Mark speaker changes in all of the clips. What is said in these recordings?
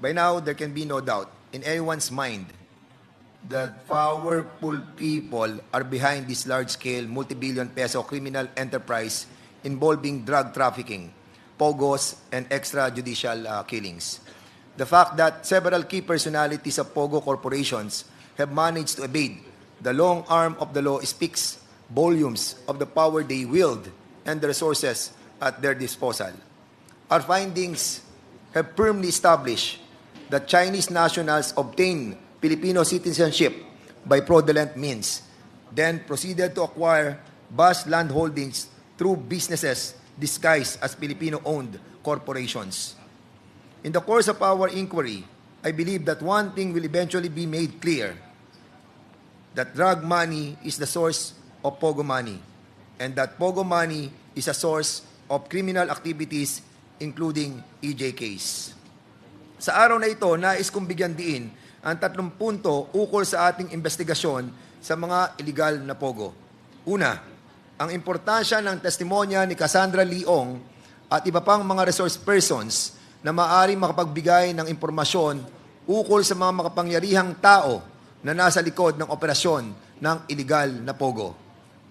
Speaker 1: By now, there can be no doubt in anyone's mind that powerful people are behind this large-scale, multi-billion peso criminal enterprise involving drug trafficking, pogos, and extrajudicial uh, killings. The fact that several key personalities of pogo corporations have managed to evade the long arm of the law speaks volumes of the power they wield and the resources at their disposal. Our findings have firmly established that Chinese nationals obtain Filipino citizenship by fraudulent means, then proceeded to acquire vast land holdings through businesses disguised as Filipino-owned corporations. In the course of our inquiry, I believe that one thing will eventually be made clear that drug money is the source of pogo money, and that pogo money is a source of criminal activities including EJKs. Sa araw na ito, nais kong bigyan diin ang tatlong punto ukol sa ating investigasyon sa mga illegal na pogo. Una, ang importansya ng testimonya ni Cassandra Leong at iba pang mga resource persons na maaaring makapagbigay ng impormasyon ukol sa mga makapangyarihang tao na nasa likod ng operasyon ng illegal na pogo.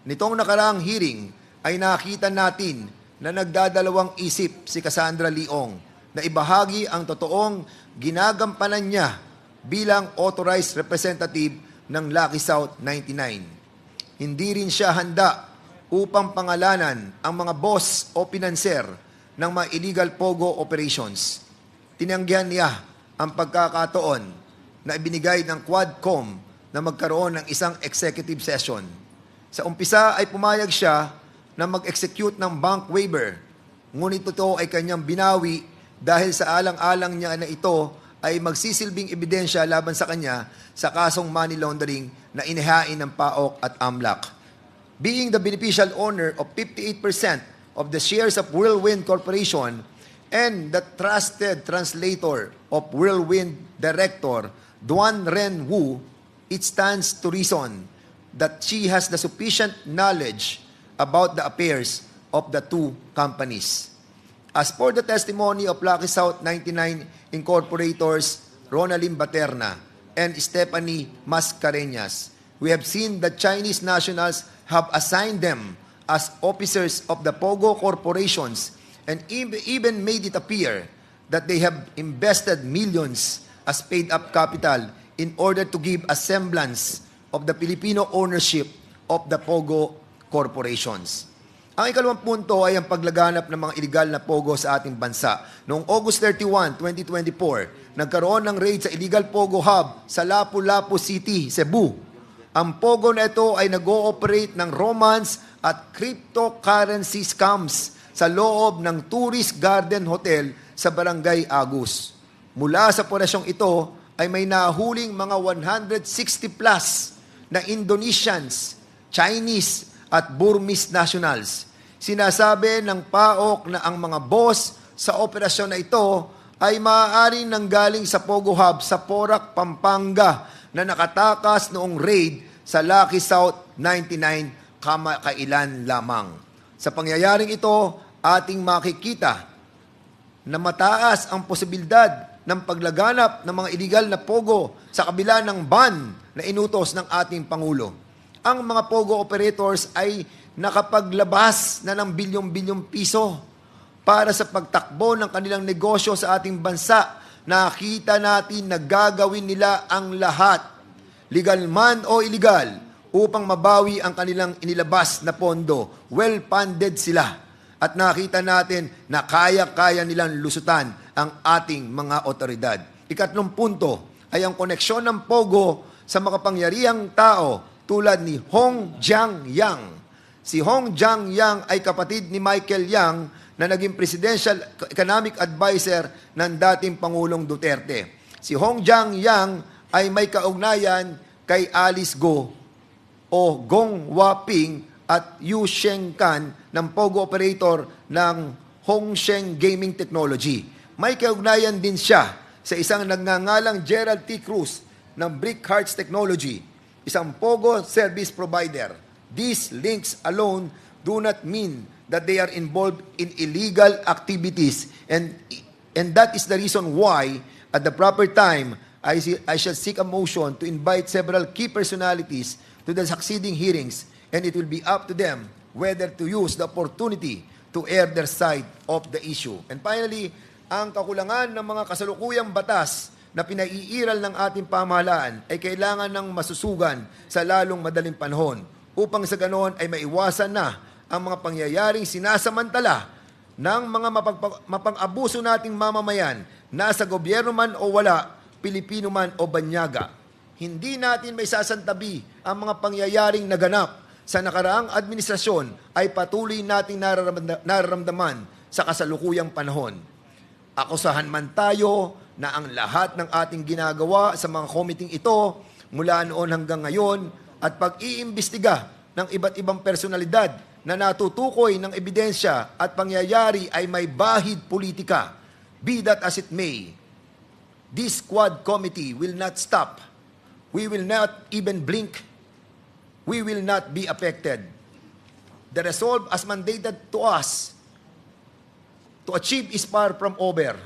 Speaker 1: Nitong nakaraang hearing ay nakita natin na nagdadalawang isip si Cassandra Leong na ibahagi ang totoong ginagampanan niya bilang authorized representative ng Lucky South 99. Hindi rin siya handa upang pangalanan ang mga boss o pinanser ng mga illegal pogo operations. Tinanggihan niya ang pagkakataon na ibinigay ng Quadcom na magkaroon ng isang executive session. Sa umpisa ay pumayag siya na mag-execute ng bank waiver. Ngunit ito ay kanyang binawi dahil sa alang-alang niya na ito ay magsisilbing ebidensya laban sa kanya sa kasong money laundering na inihain ng PAOK at AMLAC. Being the beneficial owner of 58% of the shares of Whirlwind Corporation and the trusted translator of Whirlwind Director Duan Ren Wu, it stands to reason that she has the sufficient knowledge about the affairs of the two companies. As for the testimony of Lucky South 99 Incorporators Ronaldin Baterna and Stephanie Mascareñas, we have seen that Chinese nationals have assigned them as officers of the Pogo corporations and ev- even made it appear that they have invested millions as paid-up capital in order to give a semblance of the Filipino ownership of the Pogo corporations. Ang ikalawang punto ay ang paglaganap ng mga illegal na pogo sa ating bansa. Noong August 31, 2024, nagkaroon ng raid sa illegal pogo hub sa Lapu-Lapu City, Cebu. Ang pogo na ito ay nag-ooperate ng romance at cryptocurrency scams sa loob ng Tourist Garden Hotel sa Barangay Agus. Mula sa operasyong ito ay may nahuling mga 160 plus na Indonesians, Chinese at Burmese nationals. Sinasabi ng PAOK na ang mga boss sa operasyon na ito ay maaaring nanggaling sa Pogo Hub sa Porac, Pampanga na nakatakas noong raid sa Lucky South 99 kamakailan lamang. Sa pangyayaring ito, ating makikita na mataas ang posibilidad ng paglaganap ng mga illegal na pogo sa kabila ng ban na inutos ng ating Pangulo. Ang mga pogo operators ay nakapaglabas na ng bilyong-bilyong piso para sa pagtakbo ng kanilang negosyo sa ating bansa. Nakita natin na gagawin nila ang lahat, legal man o illegal, upang mabawi ang kanilang inilabas na pondo. Well-funded sila. At nakita natin na kaya-kaya nilang lusutan ang ating mga otoridad. Ikatlong punto ay ang koneksyon ng Pogo sa makapangyarihang tao tulad ni Hong Jiang Yang. Si Hong Jiang Yang ay kapatid ni Michael Yang na naging Presidential Economic Advisor ng dating Pangulong Duterte. Si Hong Jiang Yang ay may kaugnayan kay Alice Go o Gong Waping at Yu Sheng Kan ng Pogo operator ng Hongsheng Gaming Technology. May kaugnayan din siya sa isang nagngangalang Gerald T. Cruz ng Brick Hearts Technology, isang Pogo service provider. These links alone do not mean that they are involved in illegal activities and and that is the reason why At the proper time, I, see, I shall seek a motion to invite several key personalities to the succeeding hearings, and it will be up to them whether to use the opportunity to air their side of the issue. And finally, ang kakulangan ng mga kasalukuyang batas na pinaiiral ng ating pamahalaan ay kailangan ng masusugan sa lalong madaling panahon upang sa ganoon ay maiwasan na ang mga pangyayaring sinasamantala ng mga mapang-abuso nating mamamayan, nasa gobyerno man o wala, Pilipino man o banyaga. Hindi natin may sasantabi ang mga pangyayaring naganap sa nakaraang administrasyon ay patuloy nating nararamda- nararamdaman sa kasalukuyang panahon. Akusahan man tayo na ang lahat ng ating ginagawa sa mga committee ito mula noon hanggang ngayon at pag-iimbestiga ng iba't ibang personalidad na natutukoy ng ebidensya at pangyayari ay may bahid politika. Be that as it may, this quad committee will not stop. We will not even blink. We will not be affected. The resolve as mandated to us to achieve is far from over.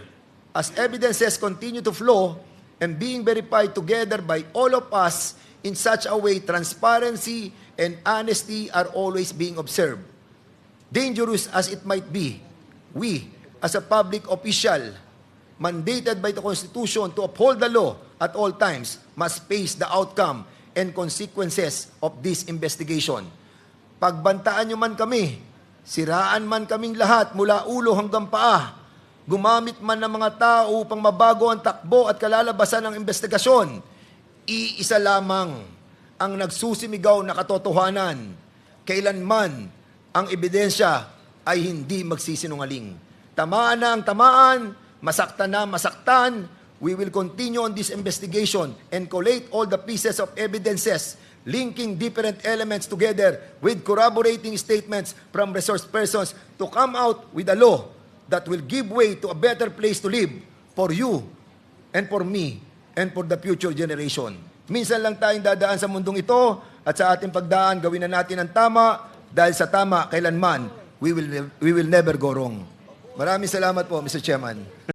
Speaker 1: As evidences continue to flow and being verified together by all of us in such a way, transparency and honesty are always being observed. Dangerous as it might be, we, as a public official, mandated by the Constitution to uphold the law at all times, must face the outcome and consequences of this investigation. Pagbantaan nyo man kami, siraan man kaming lahat mula ulo hanggang paa, gumamit man ng mga tao upang mabago ang takbo at kalalabasan ng investigasyon, iisa lamang ang nagsusimigaw na katotohanan. Kailanman ang ebidensya ay hindi magsisinungaling. Tamaan na ang tamaan, masaktan na masaktan, we will continue on this investigation and collate all the pieces of evidences linking different elements together with corroborating statements from resource persons to come out with a law that will give way to a better place to live for you and for me and for the future generation. Minsan lang tayong dadaan sa mundong ito at sa ating pagdaan gawin na natin ang tama dahil sa tama kailanman we will we will never go wrong. Maraming salamat po Mr. Chairman.